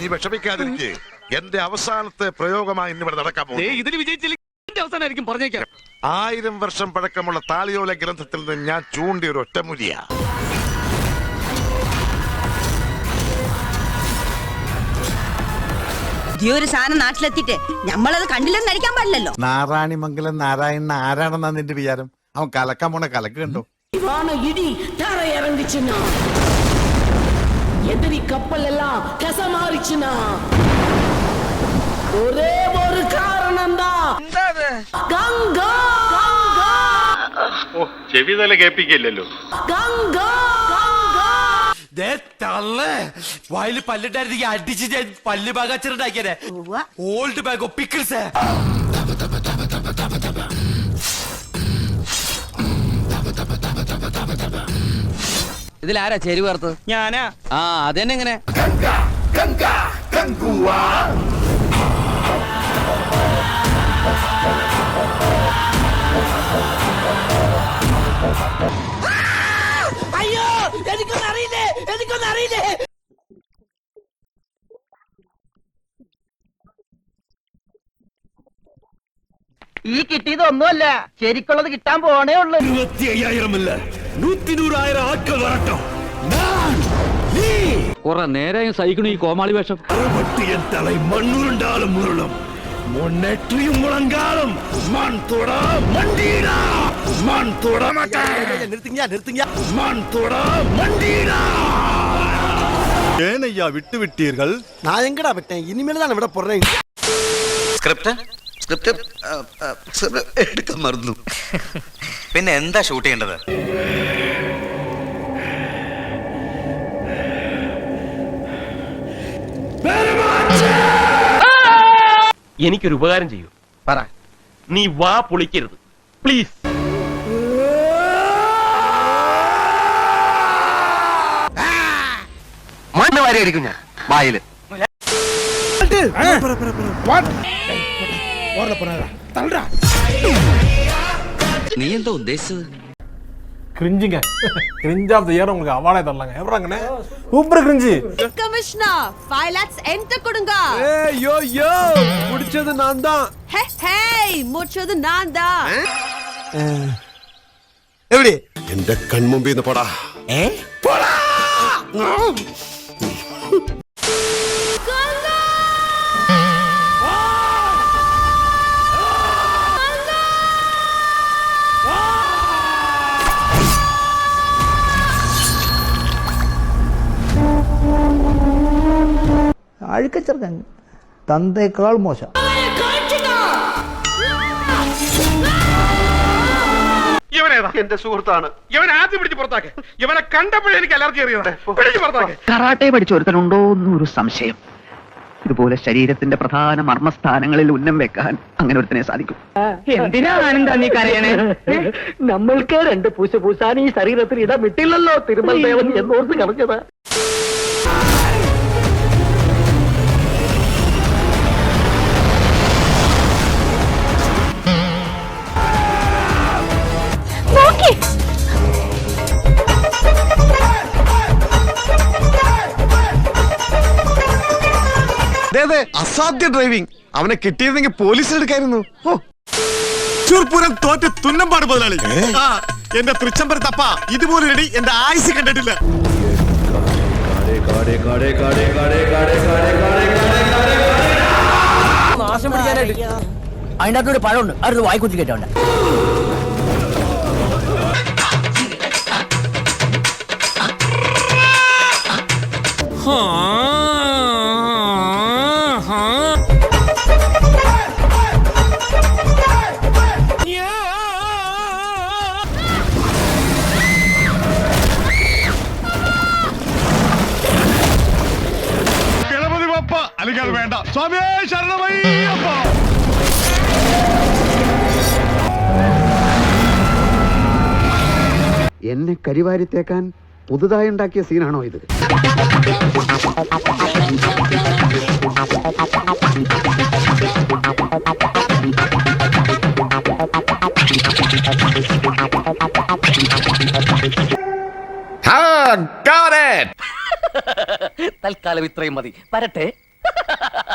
നീ വിഷമിക്കാതിരിക്കെ. എന്റെ അവസാനത്തെ പ്രയോഗമായി ഇന്നിവിടെ നടക്കാൻ പോകും അവസാനമായിരിക്കും പറഞ്ഞേക്കാം. ആയിരം വർഷം പഴക്കമുള്ള താളിയോല ഗ്രന്ഥത്തിൽ നിന്ന് ഞാൻ ചൂണ്ടിയ ഒരു ഒറ്റമുരിയാ. നാരായണിമംഗലം നാരായണൻ ആരാണെന്നാ നിന്റെ വിചാരം? അവൻ കലക്കാൻ പോണ കലക്ക് കണ്ടു? ഇടി തറയിറങ്ങിച്ചു தர இறங்குச்சுன்னா எதிரி கப்பல் எல்லாம் கச மாறிச்சுன்னா ஒரே ஒரு காரணம் தான் கங்கா கங்கா ചെവി തല കേൾപ്പിക്കില്ലല്ലോ கங்கா கங்கா വായില് പല്ലിട്ടായിരുന്നെങ്കിൽ അടിച്ച് ഞാൻ പല്ല് പാകാച്ചിട്ടുണ്ടാക്കിയേ ഓൾഡ് ബാഗ് പിക്കിൾസ് ഇതിൽ ആരാ ചേരുവ ചേർത്തത് ഞാനാ. ആ അതെന്നെങ്ങനെ അയ്യോ ഈ കിട്ടിയത് ഒന്നുമല്ല ശരിക്കുള്ളത് കിട്ടാൻ പോണേ ഉള്ളു. ഇരുപത്തി അയ്യായിരം അല്ലേ. നൂറ്റി നൂറായിരം ആക്കൾ വരട്ടോ കുറെ നേരം സഹിക്കണു ഈ കോമാളി വേഷം അറുപത്തിയൻ തലൈ മണ്ണുരുണ്ടാലും മുരളും മുന്നേറ്റിയും മുളങ്കാലും മൺ തൊട മണ്ടീടാ മൺ തൊട നിർത്തിങ്ങ നിർത്തിങ്ങ മൺ തൊട മണ്ടീടാ ஏன் ஐயா விட்டு விட்டீர்கள் நான் எங்கடா விட்டேன் இனிமேல் தான் விட போறேன் ஸ்கிரிப்ட் സ്ക്രിപ്റ്റ് എടുക്കാൻ മറന്നു. പിന്നെ എന്താ ഷൂട്ട് ചെയ്യേണ്ടത്? എനിക്കൊരു ഉപകാരം ചെയ്യൂ. പറ. നീ വാ പൊളിക്കരുത്. പ്ലീസ് മണ്ണ് വാരി അടിക്കും ഞാൻ. വായിൽ. നീ എന്താ ഉദ്ദേശിച്ചത് கிரிஞ்சுங்க கிரிஞ்ச் ஆஃப் த இயர் உங்களுக்கு அவார்டே தரலாங்க எவ்வளோங்கண்ணே super cringe commissioner five lakhs என்கிட்ட கொடுங்க யோ யோ முடிச்சது நான் தான் ஹே ஹே முடிச்சது நான் தான் எப்படி എന്റെ കൺമുമ്പിൽ നിന്ന് പോടാ அழுக்கச்சிருக்கேன் അഴുക്കച്ചെറുക്കൻ. തന്തേക്കാൾ മോശം. എന്റെ സുഹൃത്താണ്. ഇവൻ പിടിച്ച് ഇവനെ എനിക്ക് അലർജി സംശയം. ഇതുപോലെ ശരീരത്തിന്റെ പ്രധാന മർമ്മസ്ഥാനങ്ങളിൽ ഉന്നം വെക്കാൻ അങ്ങനെ ഒരുത്തനെ സാധിക്കും. എന്തിനാണെന്താ നീ കരയണേ? നമ്മൾക്ക് രണ്ട് പൂശ പൂശാൻ ഈ ശരീരത്തിൽ ഇടം വിട്ടില്ലല്ലോ തിരുമൽ ദേവൻ എന്നോർത്ത് കളഞ്ഞത് അസാധ്യ ഡ്രൈവിംഗ് അവനെ കിട്ടിയിരുന്നെങ്കിൽ പോലീസിലെടുക്കായിരുന്നു ഓ. ചൂർപ്പൂരം തോറ്റ് തുന്നമ്പാട് മുതലാളി. ആ, എന്റെ തൃച്ചമ്പര തപ്പ. ഇതുപോലെ ഇതുപോലൊരു എന്റെ ആയുസ് കണ്ടിട്ടില്ല. അതിന്റെ അകത്തൊരു പഴമുണ്ട്. അടുത്ത് വായിക്കുത്തി കേട്ടോണ്ട് ഗണപതി സ്വാമിയേ ശരണമയ്യപ്പ എന്നെ കരിവാരി തേക്കാൻ പുതുതായി ഉണ്ടാക്കിയ സീനാണോ ഇത്? തൽക്കാലം ഇത്രയും മതി. വരട്ടെ.